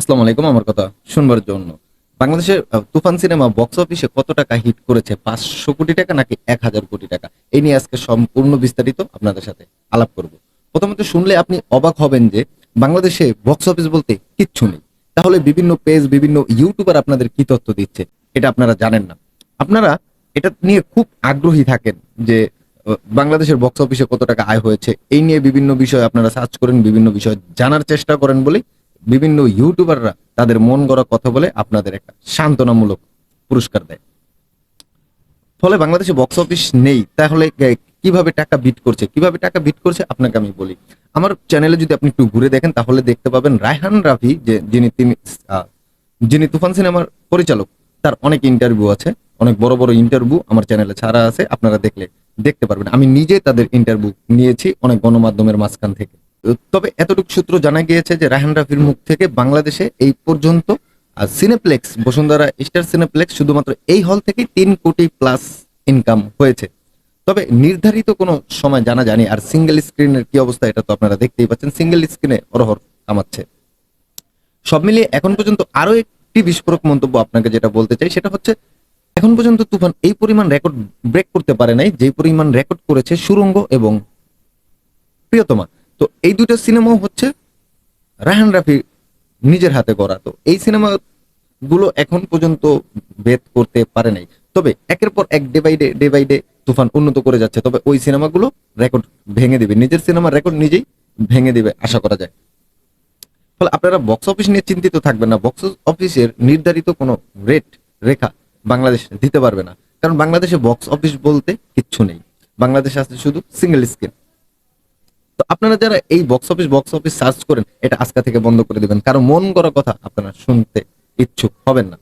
আসসালামু আলাইকুম, আমার কথা শুনবার জন্য। বাংলাদেশের তুফান সিনেমা বক্স অফিসে কত টাকা হিট করেছে? পাঁচশো কোটি টাকা নাকি এক হাজার কোটি টাকা? এই নিয়ে আজকে সম্পূর্ণ বিস্তারিত আপনাদের সাথে আলাপ করব। প্রথমত শুনলে আপনি অবাক হবেন যে, বাংলাদেশে বক্স অফিস বলতে কিচ্ছু নেই। তাহলে বিভিন্ন পেজ, বিভিন্ন ইউটিউবার আপনাদের কি তথ্য দিচ্ছে? এটা আপনারা জানেন না। আপনারা এটা নিয়ে খুব আগ্রহী থাকেন যে বাংলাদেশের বক্স অফিসে কত টাকা আয় হয়েছে। এই নিয়ে বিভিন্ন বিষয় আপনারা সার্চ করেন, বিভিন্ন বিষয় জানার চেষ্টা করেন বলেই বিভিন্ন ইউটিউবাররা তাদের মন গড়া কথা বলে আপনাদের একটা সান্ত্বনামূলক পুরস্কার দেয়। ফলে বাংলাদেশে বক্স অফিস নেই, তাহলে কীভাবে টাকা বিট করছে? কীভাবে টাকা বিট করছে? আপনাকে আমি বলি। আমার চ্যানেলে যদি আপনি একটু ঘুরে দেখেন, তাহলে দেখতে পাবেন রায়হান রাফি যে, যিনি তিনি যিনি তুফান সিনেমার পরিচালক, তার অনেক ইন্টারভিউ আছে, অনেক বড় বড় ইন্টারভিউ আমার চ্যানেলে ছাড়া আছে, আপনারা দেখলে দেখতে পারবেন। আমি নিজে তাদের ইন্টারভিউ নিয়েছি অনেক গণমাধ্যমের মাঝখান থেকে। তবে এতটুকু সূত্র জানা গিয়েছে যে রায়হান রাফির মুখ থেকে বাংলাদেশে এই পর্যন্ত সিনেপ্লেক্স বসুন্ধরা স্টার সিনেপ্লেক্স শুধুমাত্র এই হল থেকে তিন কোটি প্লাস ইনকাম হয়েছে। তবে নির্ধারিত কোনো সময় জানা জানি আর সিঙ্গেল স্ক্রিনের কি অবস্থা এটা তো আপনারা দেখতেই পাচ্ছেন সিঙ্গেল স্ক্রিনে অরহর কামাচ্ছে। সব মিলিয়ে এখন পর্যন্ত আরও একটি বিস্ফোরক মন্তব্য আপনাকে যেটা বলতে চাই, সেটা হচ্ছে এখন পর্যন্ত তুফান এই পরিমাণ রেকর্ড ব্রেক করতে পারে নাই যে পরিমাণ রেকর্ড করেছে সুরঙ্গ এবং প্রিয়তমা। তো এই দুটো সিনেমাও হচ্ছে রাহান রাফি নিজের হাতে করা তো এই সিনেমা গুলো এখন পর্যন্ত ভেদ করতে পারে নাই। তবে একের পর এক day by day day by day তুফান উন্নত করে যাচ্ছে। তবে ওই সিনেমাগুলো রেকর্ড ভেঙে দিবে। নিজের সিনেমার রেকর্ড নিজেই ভেঙে দিবে, আশা করা যায়। ফলে আপনারা বক্স অফিস নিয়ে চিন্তিত থাকবেন না। বক্স অফিসের নির্ধারিত কোনো রেট রেখা বাংলাদেশ দিতে পারবে না। কারণ বাংলাদেশে বক্স অফিস বলতে কিচ্ছু নেই। বাংলাদেশে আছে শুধু সিঙ্গেল স্ক্রিন তো আপনারা যারা এই box office box office search করেন, এটা আজকে থেকে বন্ধ করে দিবেন। কারণ মন গড়া কথা আপনারা শুনতে ইচ্ছুক হবেন না।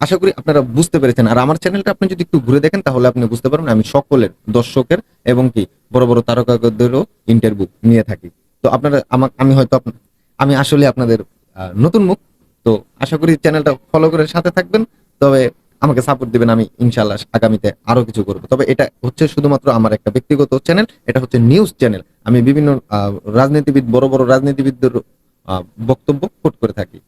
আশা করি আপনারা বুঝতে পেরেছেন। আর আমার চ্যানেলটা আপনি যদি একটু ঘুরে দেখেন, তাহলে আপনি বুঝতে পারবেন আমি সকলের দর্শকের এবং কি বড় বড় তারকাদেরও ইন্টারভিউ নিয়ে থাকি। তো আপনারা আমাকে আমি হয়তো আমি আসলে আপনাদের নতুন মুখ। তো আশা করি চ্যানেলটা ফলো করে সাথে থাকবেন। তবে আমাকে সাপোর্ট দিবেন, আমি ইনশাল্লাহ আগামীতে আরও কিছু করব। তবে এটা হচ্ছে শুধুমাত্র আমার একটা ব্যক্তিগত চ্যানেল এটা হচ্ছে নিউজ চ্যানেল আমি বিভিন্ন রাজনীতিবিদ, বড় বড় রাজনীতিবিদদের বক্তব্য কোট করে থাকি।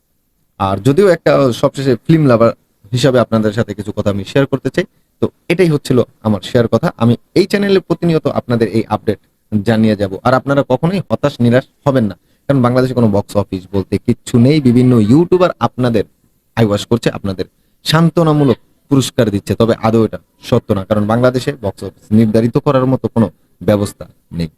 আর যদিও একটা সবশেষে ফিল্ম লাভার হিসাবে আপনাদের সাথে কিছু কথা আমি শেয়ার করতে চাই, তো এটাই হচ্ছিল আমার শেয়ার কথা। আমি এই চ্যানেলে প্রতিনিয়ত আপনাদের এই আপডেট জানিয়ে যাব। আর আপনারা কখনোই হতাশ, নিরাশ হবেন না। কারণ বাংলাদেশে কোনো বক্স অফিস বলতে কিচ্ছু নেই। বিভিন্ন ইউটিউবার আপনাদের আইওয়াশ করছে আপনাদের সান্ত্বনামূলক পুরস্কার দিচ্ছে, তবে আদৌ এটা সত্য না, কারণ বাংলাদেশে বক্স অফিস নির্ধারিত করার মতো কোনো ব্যবস্থা নেই।